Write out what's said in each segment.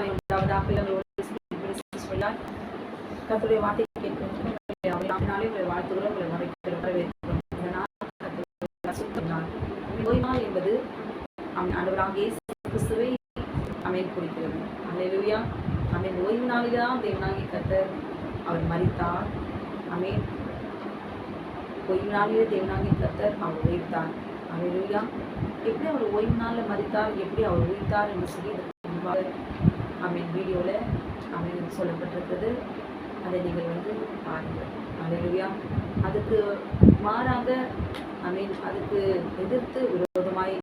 மயம் உண்டாவதாக எங்களோடு வார்த்தை கேட்கிறோம். நாளே உங்களை வாழ்த்துகிறோம் உங்களை வரவேற்கிறோம் வரவேற்கிறோம். என்பது அவன் ஆண்டவராக இயேசு கிறிஸ்துவை அமேன் குறிக்கிறது. அல்லேலூயா. அமேன். ஓய்வு நாளில் தான் தேவனாகி கர்த்தர் அவர் மறித்தார் அமீன். ஓய்வு நாளிலே தேவனாகி கத்தர் அவர் உயிர்த்தார். அல்லேலூயா. எப்படி அவர் ஓய்வு நாளில் மரித்தார் எப்படி அவர் உயிர்த்தார் என்று சொல்லி அப்படின்னு வீடியோவில் அமீன் சொல்லப்பட்டிருக்கிறது அதை நீங்கள் வந்து பாருங்கள். அல்லேலூயா அதுக்கு மாறாக அமீன் அதுக்கு எதிர்த்து விரோதமாய்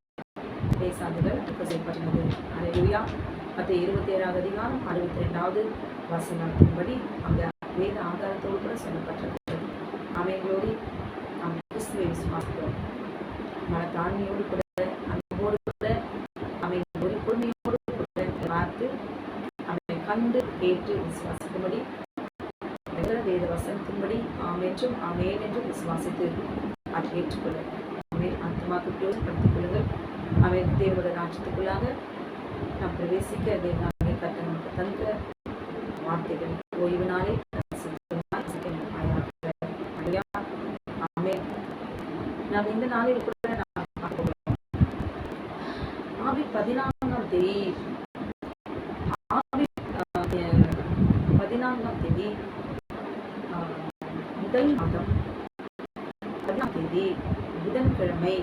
பேசாதீர்கள். செய்யப்பட்டது அல்லேலூயா மற்ற இருபத்தி ஏழாவது அதிகாரம் அறுபத்தி ரெண்டாவது வசனத்தின்படி அங்கே வேத ஆதாரத்தோடு கூட சொல்லப்பட்டிருக்கிறது. அமைகளோடு நாம் கிறிஸ்துவை விசுவாசிக்கிறோம். மனத்தாழ்மையோடு கூட அன்போடு கூட அவை ஒரு பொறுமையோடு கூட பார்த்து அவனை கண்டு கேட்டு விசுவாசிக்கும்படி வேத வசனத்தின்படி ஆம் என்றும் ஆமேன் என்றும் விசுவாசித்து அதை ஏற்றுக்கொள்ள அவன் அந்தமாக்கு பிரயோஜனப்படுத்திக் கொள்ளுங்கள். அவன் தேவோட ராஜ்யத்துக்குள்ளாக நாம் பிரவேசிக்க தேவனாக கத்த நமக்கு தந்த வார்த்தைகள் ஓய்வு நாளே நாம் இந்த நாளில் கூட நாம் பார்க்கிறோம். ஆவி பதினான்காம் தேதி ஆவி ஆஹ், பதினான்காம் தேதி ஆஹ், முதல் மாதம் பதினாம் தேதி கிழமை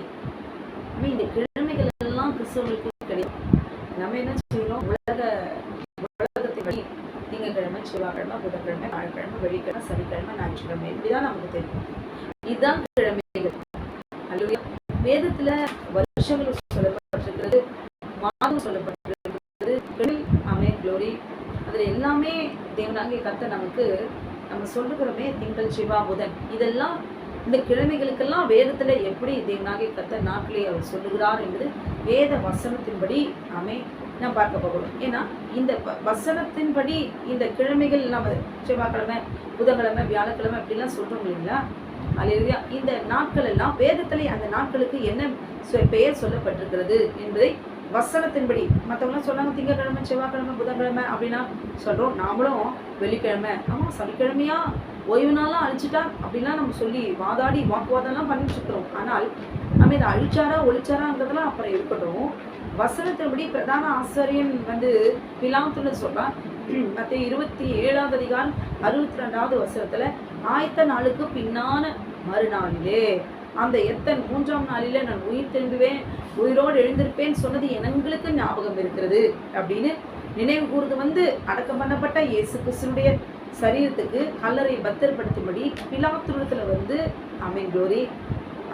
இந்த கிழமைகள் எல்லாம் கிறிஸ்தவர்களுக்கு கிடையாது நம்ம என்ன செய்யறோம் உலக உலகத்தின்படி திங்கக்கிழமை செவ்வாய்க்கிழமை புதன்கிழமை வியாழக்கிழமை வெள்ளிக்கிழமை சனிக்கிழமை ஞாயிற்றுக்கிழமை இப்படிதான் நமக்கு தெரியும். இதுதான் கிழமைகள். அல்லது வேதத்துல வருஷங்கள் சொல்லப்பட்டிருக்கிறது மாதம் சொல்லப்பட்டிருக்கிறது கிழமை அமே குளோரி. அதுல எல்லாமே தேவனாகிய கத்த நமக்கு நம்ம சொல்லுகிறோமே திங்கள் சிவா புதன். இதெல்லாம் இந்த கிழமைகளுக்கெல்லாம் வேதத்தில் எப்படி தேவனாகிய கத்த நாட்களை அவர் சொல்லுகிறார் என்பது வேத வசனத்தின்படி நாமே நாம் பார்க்க போகிறோம். ஏன்னா இந்த வ- வசனத்தின்படி இந்த கிழமைகள் நம்ம செவ்வாய்க்கிழமை புதன்கிழமை வியாழக்கிழமை அப்படிலாம் சொல்கிறோம் இல்லைங்களா? அலையா இந்த நாட்கள் எல்லாம் வேதத்திலே அந்த நாட்களுக்கு என்ன சொ- பெயர் சொல்லப்பட்டிருக்கிறது என்பதை வசனத்தின்படி. மற்றவங்களாம் சொன்னாங்க திங்கக்கிழமை செவ்வாய்க்கிழமை புதன்கிழமை அப்படின்னா சொல்கிறோம் நாமளும் வெள்ளிக்கிழமை. ஆமாம் சனிக்கிழமையா? ஓய்வு நாளாக அழிச்சிட்டா? அப்படிலாம் நம்ம சொல்லி வாதாடி வாக்குவாதம்லாம் பண்ணிட்டு இருக்கிறோம். ஆனால் நம்ம இதை அழிச்சாரா ஒழிச்சாராங்கிறதுலாம் அப்புறம் இருக்கட்டும். வசனத்தின்படி பிரதான ஆசிரியன் வந்து பிலாத்துல சொல்கிறான் மற்ற இருபத்தி ஏழாவது அதிகாரம் அறுபத்தி ரெண்டாவது வசனத்தில் ஆயத்த நாளுக்கு பின்னான மறுநாளிலே அந்த எத்தன் மூன்றாம் நாளில் நான் உயிர் திரும்புவேன் உயிரோடு எழுந்திருப்பேன் சொன்னது எங்களுக்கு ஞாபகம் இருக்கிறது அப்படின்னு நினைவு கூர்ந்து வந்து அடக்கம் பண்ணப்பட்ட இயேசு கிறிஸ்துனுடைய சரீரத்துக்கு கல்லறை பத்திரப்படுத்தும்படி பிலாத்துருத்தில் வந்து அமீன் குளோரி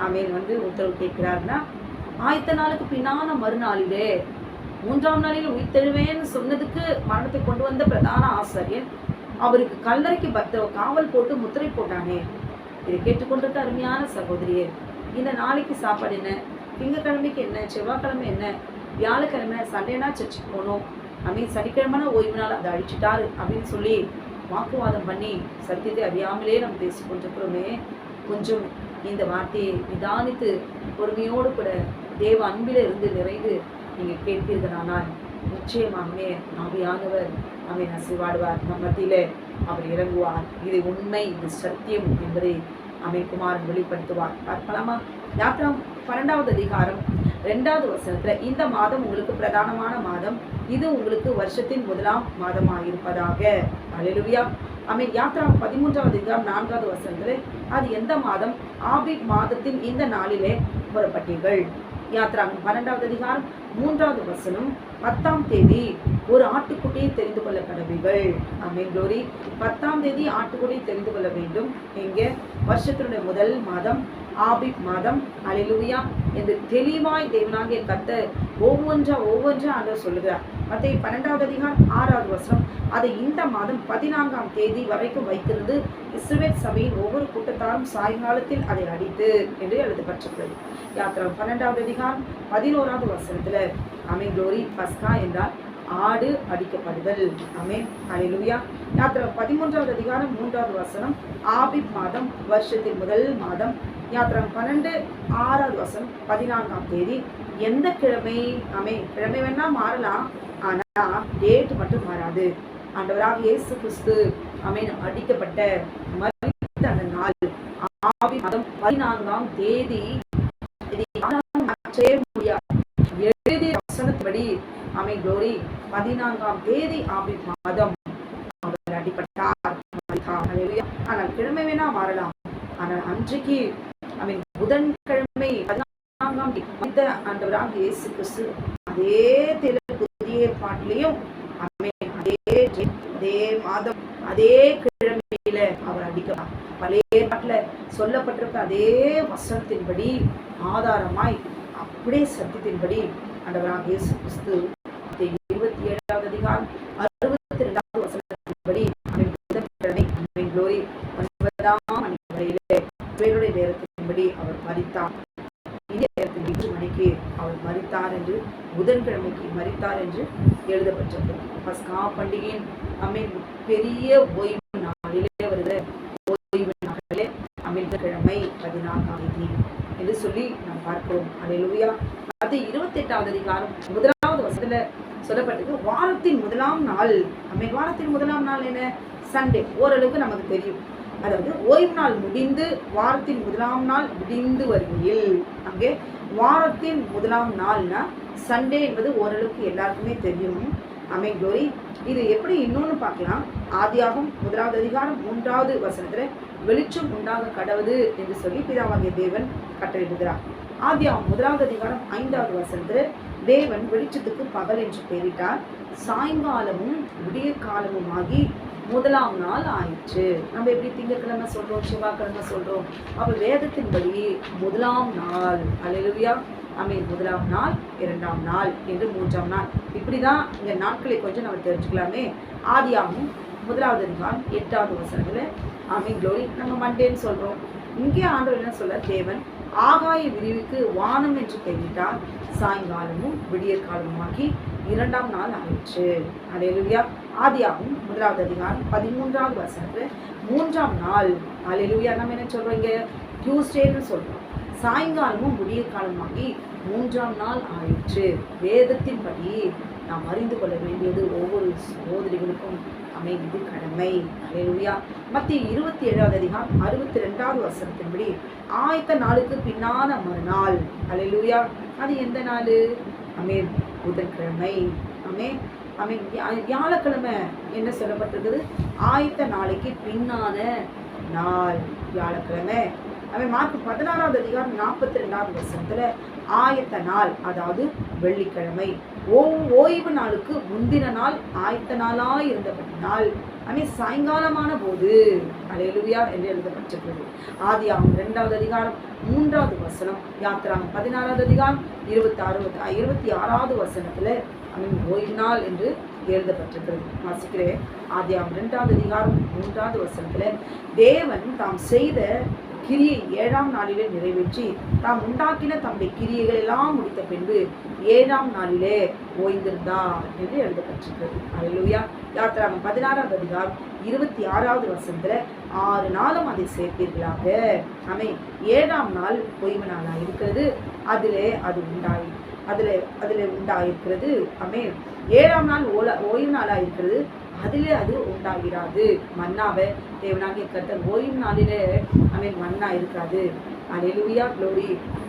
அமீன் வந்து உத்தரவு கேட்கிறாருன்னா ஆயத்த நாளுக்கு பின்னான மறுநாளிலே மூன்றாம் நாளில் உயிர்த்தெழுவேன்னு சொன்னதுக்கு மரணத்தை கொண்டு வந்த பிரதான ஆசிரியர் அவருக்கு கல்லறைக்கு பத்த காவல் போட்டு முத்திரை போட்டானே. இதை கேட்டுக்கொண்டிருக்க அருமையான சகோதரியே இந்த நாளைக்கு சாப்பாடு என்ன? திங்கக்கிழமைக்கு என்ன? செவ்வாய்க்கிழமை என்ன? வியாழக்கிழமை சண்டேனா சர்ச்சுக்கு போகணும். அப்படின்னு சனிக்கிழமைனா ஓய்வு நாள் அதை அழிச்சிட்டாரு அப்படின்னு சொல்லி வாக்குவாதம் பண்ணி சத்தியத்தை அறியாமலே நம்ம பேசி கொண்டிருக்கிறோமே. கொஞ்சம் இந்த வார்த்தையை நிதானித்து பொறுமையோடு கூட தேவ அன்பில் இருந்து நிறைந்து நீங்கள் கேட்பீர்களானால் நிச்சயமாகவே ஆவியானவர் நம்மை நசிவாடுவார். நம் மத்தியிலே அவர் இறங்குவார். இது உண்மை இது சத்தியம் என்பதை அமை வெளிப்படுத்துவார். பார்க்கலாமா? யாத்திரம் பன்னெண்டாவது அதிகாரம் ரெண்டாவது வருஷத்துல இந்த மாதம் உங்களுக்கு பிரதானமான மாதம். இது உங்களுக்கு வருஷத்தின் முதலாம் மாதமாயிருப்பதாக. அல்லேலூயா அமை யாத்ரா பதிமூன்றாவது அதிகாரம் நான்காவது வருஷத்துல அது எந்த மாதம்? ஆபிப் மாதத்தின் இந்த நாளிலே புறப்பட்டீர்கள் யாத்ரா பன்னெண்டாவது அதிகாரம் மூன்றாவது வசனம் பத்தாம் தேதி ஒரு ஆட்டுக்குட்டியை தெரிந்து கொள்ள கடவீர்கள் ஆமென் குளோரி பத்தாம் தேதி ஆட்டுக்குட்டியை தெரிந்து கொள்ள வேண்டும். எங்க வருஷத்தினுடைய முதல் மாதம் ஆபிப் மாதம். அலிலுயா என்று தெளிவாய் தேவனாகிய கத்த ஒவ்வொன்றா ஒவ்வொன்றா ஆண்டவர் சொல்லுகிறார். மத்திய பன்னெண்டாவது அதிகாரம் ஆறாவது வருஷம் அதை இந்த மாதம் பதினான்காம் தேதி வரைக்கும் வைத்திருந்து இஸ்ரேல் சபையின் ஒவ்வொரு கூட்டத்தாரும் சாயங்காலத்தில் அதை அடித்து என்று எழுதப்பட்டிருக்கிறது. யாத்திரம் பன்னெண்டாவது அதிகாரம் பதினோராவது வசனத்துல அமை குளோரி பஸ்கா என்றால் ஆடு அடிக்கப்படுதல். அமே அலிலுயா யாத்திரம் பதிமூன்றாவது அதிகாரம் மூன்றாவது வசனம் ஆபிப் மாதம் வருஷத்தின் முதல் மாதம் யாத்திரம் பன்னெண்டு ஆறாவது வருஷம் பதினான்காம் தேதி. எந்த கிழமை? அமே கிழமை வேணா மாறலாம் ஆனா டேட் மட்டும் மாறாது. ஆண்டவராக இயேசு கிறிஸ்து அமீன் அடிக்கப்பட்ட அந்த நாள் ஆவி மாதம் பதினான்காம் தேதி. எழுதி வசனத்தின்படி அமை குளோரி பதினான்காம் தேதி ஆவி மாதம் அவர் அடிப்பட்டார் ஆனால் கிழமை வேணா மாறலாம். ஆனால் அன்றைக்கு பதினான்காம் தேதி ஆண்டவராக இயேசு கிறிஸ்து அதே திரு புதிய பாட்டிலையும் அதே அதே மாதம் அதே கிழமையில அவர் அடிக்கலாம். பழைய பாட்டில் சொல்லப்பட்டிருக்க அதே வசனத்தின்படி ஆதாரமாய் அப்படியே சத்தியத்தின்படி ஆண்டவராக இயேசு கிறிஸ்து இருபத்தி ஏழாவது அதிகாரம் அறுபத்தி ரெண்டாவது வசனத்தின்படி அவன் ஒன்பதாம் மணி வரையிலே வேறுடைய நேரத்தின்படி அவர் மறித்தார் இந்திய நேரத்தில் எட்டு மணிக்கு அவர் மறித்தார் என்று புதன்கிழமைக்கு மறித்தார் என்று எழுதப்பட்டது பஸ்கா பண்டிகையின் அமீன் பெரிய ஓய்வு நாளிலே வருது ஓய்வு நாளிலே அமீன் கிழமை பதினான்காம் தேதி என்று சொல்லி நாம் பார்க்கிறோம். அலையிலுயா அது இருபத்தி எட்டாவது அதிகாரம் முதலாவது வசதியில் சொல்லப்பட்டது வாரத்தின் முதலாம் நாள் அமை வாரத்தின் முதலாம் நாள் என்ன? சண்டே. ஓரளவுக்கு நமக்கு தெரியும். அதாவது ஓய்வு நாள் முடிந்து வாரத்தின் முதலாம் நாள் முடிந்து வருகையில் அங்கே வாரத்தின் முதலாம் நாள்னா சண்டே என்பது ஓரளவுக்கு எல்லாருக்குமே தெரியும். அமை குளோரி இது எப்படி இன்னொன்னு பார்க்கலாம். ஆதியாகும் முதலாவது அதிகாரம் மூன்றாவது வசனத்தில் வெளிச்சம் உண்டாக கடவுது என்று சொல்லி பிதாவாகிய தேவன் கட்டளையிடுகிறார். ஆதியாகும் முதலாவது அதிகாரம் ஐந்தாவது வசனத்தில் தேவன் வெளிச்சத்துக்கு பகல் என்று பெயரிட்டார். சாயங்காலமும் விடிய காலமுமாகி முதலாம் நாள் ஆயிற்று. நம்ம எப்படி திங்கக்கிழமை சொல்றோம் செவ்வாய்க்கிழமை சொல்றோம்? அப்ப வேதத்தின்படி முதலாம் நாள் அலையிலுவியா அமீன் முதலாம் நாள் இரண்டாம் நாள் என்று மூன்றாம் நாள். இப்படிதான் இந்த நாட்களை கொஞ்சம் நம்ம தெரிஞ்சுக்கலாமே. ஆதியாகும் முதலாவது அதிகாரம் எட்டாவது வசனத்துல அமீன் க்ளோரி நம்ம மண்டேன்னு சொல்றோம். இங்கே ஆண்டவர் என்ன சொல்ல தேவன் ஆகாய விரிவுக்கு வானம் என்று பெயரிட்டார் சாயங்காலமும் விடியற்காலமுங்கி இரண்டாம் நாள் ஆயிற்று. அலையலுயா ஆதியாகும் முதலாவது அதிகாரம் பதிமூன்றாவது வசனத்துல மூன்றாம் நாள். அலையலுயா நம்ம என்ன சொல்கிறோம் இங்கே? டியூஸ்டேன்னு சொல்கிறோம் சாயங்காலமும் முடிய காலமாகி மூன்றாம் நாள் ஆயிற்று. வேதத்தின்படி நாம் அறிந்து கொள்ள வேண்டியது ஒவ்வொரு சகோதரிகளுக்கும் அமைவது கடமை. அலையலுயா மத்திய இருபத்தி ஏழாவது அதிகாரம் அறுபத்தி ரெண்டாவது வசனத்தின்படி ஆயத்த நாளுக்கு பின்னான மறுநாள். அலையலுயா அது எந்த நாள்? அமே புதன்கிழமை. ஆமே ஆமே வியாழக்கிழமை என்ன சொல்லப்பட்டிருக்குது? ஆயத்த நாளைக்கு பின்னான நாள் வியாழக்கிழமை. அவன் மார்க் பதினாறாவது அதிகாரம் நாற்பத்தி ரெண்டாவது வருஷத்துல ஆயத்த நாள் அதாவது வெள்ளிக்கிழமை. ஓ ஓய்வு நாளுக்கு முந்தின நாள் ஆயத்த நாளாய் இருந்தபடினால் அவன் சாயங்காலமான போது அலையலுவியா என்று எழுதப்பட்டிருக்கிறது. ஆதி ஆகும் இரண்டாவது அதிகாரம் மூன்றாவது வசனம் யாத்திராகம் பதினாறாவது அதிகாரம் இருபத்தி ஆறு இருபத்தி ஆறாவது வசனத்தில் அவன் ஓய்வு நாள் என்று எழுதப்பட்டிருக்கிறது. வாசிக்கிறேன். ஆதியாகம் இரண்டாவது அதிகாரம் மூன்றாவது வசனத்தில் தேவன் தாம் செய்த கிரியை ஏழாம் நாளிலே நிறைவேற்றி தாம் உண்டாக்கின தம்முடைய கிரியைகள் எல்லாம் முடித்த பின்பு ஏழாம் நாளிலே ஓய்ந்திருந்தார் என்று எழுதப்பட்டிருக்கிறது. அல்லேலூயா யாத்திராகம் பதினாறாவது அதிகாரம் இருபத்தி ஆறாவது வசனத்துல ஆறு நாளும் அதை சேர்ப்பீர்களாக. அமை ஏழாம் நாள் ஓய்வு நாளாக இருக்கிறது. அதிலே அது உண்டாயிற்று. அதுல அதுல உண்டாயிருக்கிறது. அமே ஏழாம் நாள் ஓல ஓய்வு நாளா இருக்கிறது அதிலே அது உண்டாகிறாது. மன்னாவை தேவனாகிய கர்த்தர் ஓய்வு நாளிலே அமே மன்னா இருக்காது அலையிலுயா க்ளோரி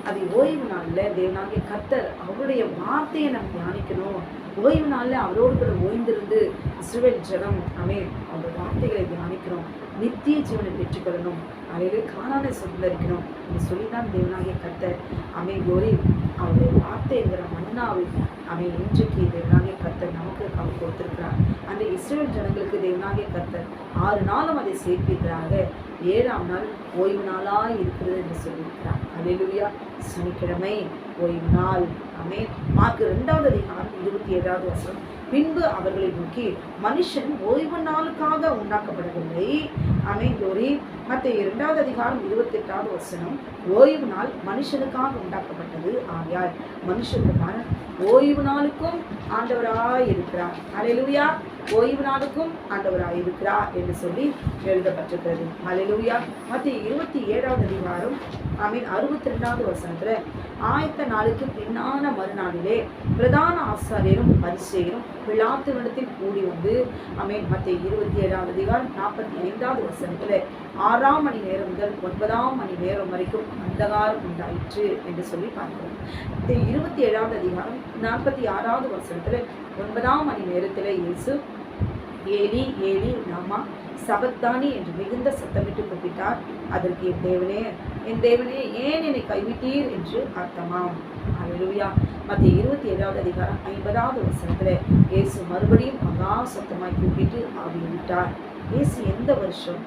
அது ஓய்வு நாளில் தேவனாகிய கர்த்தர் அவருடைய வார்த்தையை நம்ம தியானிக்கணும். ஓய்வு நாளில் அவரோடு கூட ஓய்ந்திருந்து இஸ்ரவேல் ஜனம் அமே அவருடைய வார்த்தைகளை தியானிக்கணும் நித்திய ஜீவனை பெற்றுக்கொள்ளணும். அலையிலே காணாத சுந்தரிக்கணும் அப்படி சொல்லி தான் தேவனாகிய கர்த்தர் அமை கோரி அவருடைய வார்த்தைங்கிற மன்னாவை அவை இன்றைக்கு தேவனாகிய கர்த்தர் நமக்கு அவர் கொடுத்திருக்கிறார். அந்த இஸ்ரேல் ஜனங்களுக்கு தேவனாகிய கர்த்தர் ஆறு நாளும் அதை சேர்ப்பிக்கிறாங்க ஏழாம் நாள் ஓய்வு நாளாக இருக்கிறது என்று சொல்லியிருக்கிறார். அலையிலுயா சனிக்கிழமை ஓய்வு நாள். அமே மார்க் ரெண்டாவது அதிகாரம் இருபத்தி ஏழாவது வருஷம் பின்பு அவர்களை நோக்கி மனுஷன் ஓய்வு நாளுக்காக உண்டாக்கப்படவில்லை. அமைந்தோரி மற்ற இரண்டாவது அதிகாரம் இருபத்தி எட்டாவது வசனம். ஓய்வு நாள் மனுஷனுக்காக உண்டாக்கப்பட்டது. ஆகையால் மனுஷனுக்கான ஓய்வு நாளுக்கும் ஆண்டவராய் இருக்கிறார் அலையிலுயா ஓய்வு நாளுக்கும் ஆண்டவராக இருக்கிறார் என்று சொல்லி எழுதப்பட்டிருக்கிறது. ஹalleluya. மத்திய இருபத்தி ஏழாவது அதிகாரம் ஆமீன் அறுபத்தி ரெண்டாவது வசனத்துல ஆயத்த நாளுக்கு பின்னான மறுநாளிலே பிரதான ஆசாரியரும் பரிசெயரும் பிளாத்துவிடத்தில் கூடி வந்து அமேன் மத்திய இருபத்தி ஏழாவது அதிகாரம் நாற்பத்தி ஐந்தாவது வசனத்துல ஆறாம் மணி நேரம் முதல் ஒன்பதாம் மணி நேரம் வரைக்கும் அந்தகாரம் உண்டாயிற்று என்று சொல்லி பார்க்கிறோம். இந்த இருபத்தி ஏழாவது அதிகாரம் நாற்பத்தி ஆறாவது வருஷத்துல ஒன்பதாம் மணி நேரத்தில் இயேசு ஏலி ஏலி நாமா சபத்தானி என்று மிகுந்த சத்தமிட்டு கூப்பிட்டார். அதற்கு என் தேவனே என் தேவனே ஏன் என்னை கைவிட்டீர் என்று அர்த்தமாம். அல்லேலூயா மத்திய இருபத்தி ஏழாவது அதிகாரம் ஐம்பதாவது வசனத்துல இயேசு மறுபடியும் மகா சத்தமாய் கூப்பிட்டு ஆவி விட்டார் இயேசு எந்த வருஷம்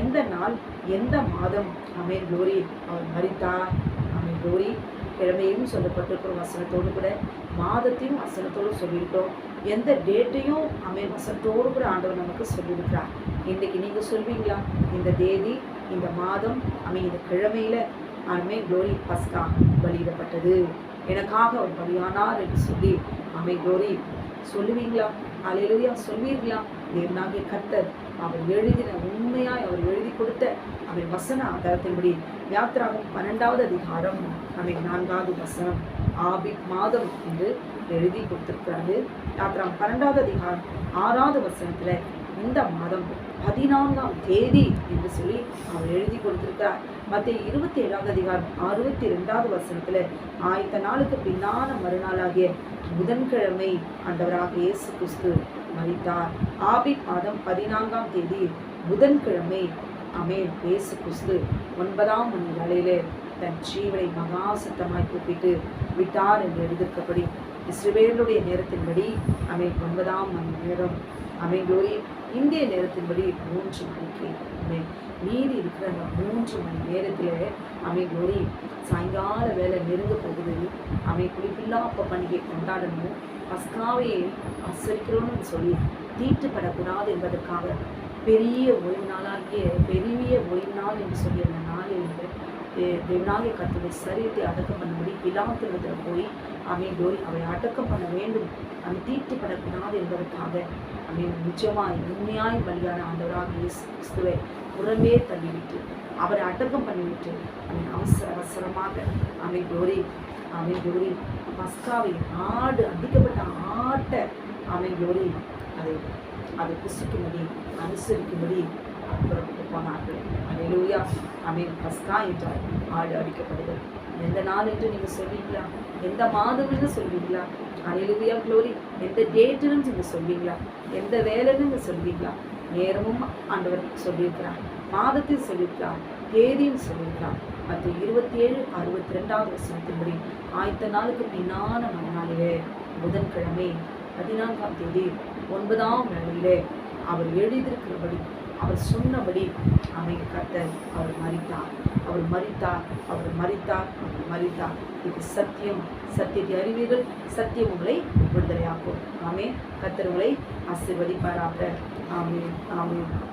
எந்த நாள் எந்த மாதம்? அமேன் லோரி அவர் மறித்தார் அமேன் குளோரி கிழமையும் சொல்லப்பட்டிருக்கிறோம் வசனத்தோடு கூட மாதத்தையும் வசனத்தோடு சொல்லியிருக்கிறோம். எந்த டேட்டையும் அமை வசனத்தோடு கூட ஆண்டவர் நமக்கு சொல்லியிருக்கிறார். இன்றைக்கு நீங்கள் சொல்வீங்களா? இந்த தேதி இந்த மாதம் அமை இந்த கிழமையில அமே குளோரி பஸ்கா வெளியிடப்பட்டது எனக்காக அவர் பலியானார் என்று சொல்லி அமை குளோரி சொல்லுவீங்களா? அலையிலேயே சொல்வீர்களா? தேவனாகிய கர்த்தர் அவர் எழுதின உண்மையாய் அவர் எழுதி கொடுத்த அவர் வசன ஆதாரத்தின்படி யாத்ராவும் பன்னெண்டாவது அதிகாரம் அவை நான்காவது வசனம். ஆபிக் மாதம் என்று எழுதி கொடுத்திருக்கிறாரு யாத்ரா பன்னெண்டாவது அதிகாரம் ஆறாவது வசனத்துல இந்த மாதம் பதினான்காம் தேதி என்று சொல்லி அவர் எழுதி கொடுத்திருக்கிறார். மத்திய இருபத்தி ஏழாவது அதிகாரம் அறுபத்தி ரெண்டாவது வசனத்துல ஆயத்த நாளுக்கு பின்னான மறுநாளாகிய புதன்கிழமை ஆண்டவராக இயேசு கிறிஸ்து மறித்தார். ஆபி மாதம் பதினான்காம் தேதி புதன்கிழமை அமேல் இயேசு கிறிஸ்து ஒன்பதாம் மணி வேளையிலே தன் ஜீவனை மகா சத்தமாய் கூப்பிட்டு விட்டார் என்று எழுதியிருக்கப்படி இஸ்ரவேலுடைய நேரத்தின்படி அவை ஒன்பதாம் மணி நேரம். அமேன். இந்திய நேரத்தின்படி மூன்று மணிக்கு அமேன் மீறி இருக்கிற அந்த மூன்று மணி நேரத்தில் அவை குளோரி சாயங்கால வேலை நெருங்க போகுது. அவை குறிப்பில்லா அப்போ பண்டிகை கொண்டாடணும். பஸ்காவையை ஆசரிக்கிறோம்னு சொல்லி தீட்டுப்படக்கூடாது என்பதற்காக பெரிய ஓய்வு நாளாகிய பெரிய ஓய்வு நாள் என்று சொல்லி அந்த நாளில் தேவனாகிய கத்துடைய சரீரத்தை அடக்கம் பண்ணும்படி பிலாத்திரத்தில் போய் அவை கோரி அவை அடக்கம் பண்ண வேண்டும். அவை தீட்டுப்படக்கூடாது என்பதற்காக அவை நிச்சயமாய் உண்மையாய் பலியான ஆண்டவராக இயேசு கிறிஸ்துவை புறமே தள்ளிவிட்டு அவரை அடக்கம் பண்ணிவிட்டு அவன் அவசர அவசரமாக அவை கோரி அவை கோரி பஸ்காவை ஆடு அடிக்கப்பட்ட ஆட்டை அவை கோரி அதை அதை புசிக்கும்படி அனுசரிக்கும்படி புறப்பட்டு போனார்கள். அலையிலூயா அமீன் பஸ்கா என்றால் ஆடு அடிக்கப்படுது எந்த நாள் என்று நீங்கள் சொல்வீங்களா? எந்த மாதம் என்று சொல்வீங்களா? அலையிலூயா க்ளோரி எந்த டேட்டுன்னு நீங்கள் சொல்வீங்களா? எந்த வேலைன்னு நீங்கள் சொல்வீங்களா? நேரமும் ஆண்டவர் சொல்லியிருக்கிறார். மாதத்தில் சொல்லியிருக்கிறார். தேதியும் சொல்லியிருக்கிறார். மற்ற இருபத்தி ஏழு அறுபத்தி ரெண்டாவது வருஷத்தின்படி ஆயிரத்த நாளுக்கு பின்னான மறுநாளிலே புதன்கிழமை பதினான்காம் தேதி ஒன்பதாம் நாளிலே அவர் எழுதியிருக்கிறபடி அவர் சொன்னபடி அவன் கர்த்தர் அவர் மறித்தார். அவர் மறித்தார் அவர் மறித்தார் அவர் மறித்தார். இது சத்தியம். சத்தியத்தை அறிவீர்கள். சத்தியம் உங்களை விடுதலையாக்கும். ஆமே கத்தர் உங்களை ஆசிர்வதிப்பாராக. ஆமே ஆமே